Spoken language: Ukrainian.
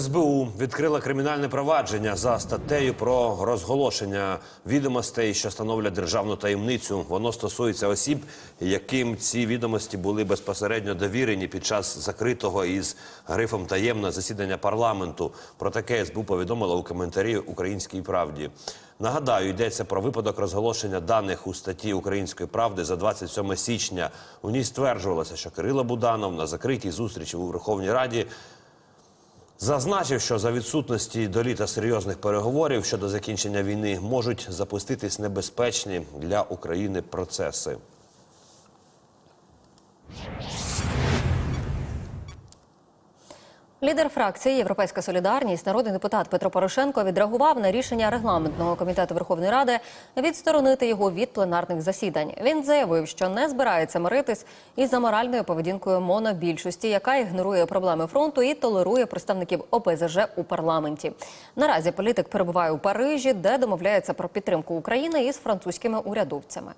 СБУ відкрила кримінальне провадження за статтею про розголошення відомостей, що становлять державну таємницю. Воно стосується осіб, яким ці відомості були безпосередньо довірені під час закритого із грифом таємне засідання парламенту. Про таке СБУ повідомила у коментарі Українській правді. Нагадаю, йдеться про випадок розголошення даних у статті Української правди за 27 січня. У ній стверджувалося, що Кирило Буданов на закритій зустрічі у Верховній Раді Зазначив, що за відсутності до літа серйозних переговорів щодо закінчення війни можуть запуститись небезпечні для України процеси. Лідер фракції Європейська солідарність, народний депутат Петро Порошенко відреагував на рішення регламентного комітету Верховної Ради відсторонити його від пленарних засідань. Він заявив, що не збирається миритись із аморальною поведінкою монобільшості, яка ігнорує проблеми фронту і толерує представників ОПЗЖ у парламенті. Наразі політик перебуває у Парижі, де домовляється про підтримку України із французькими урядовцями.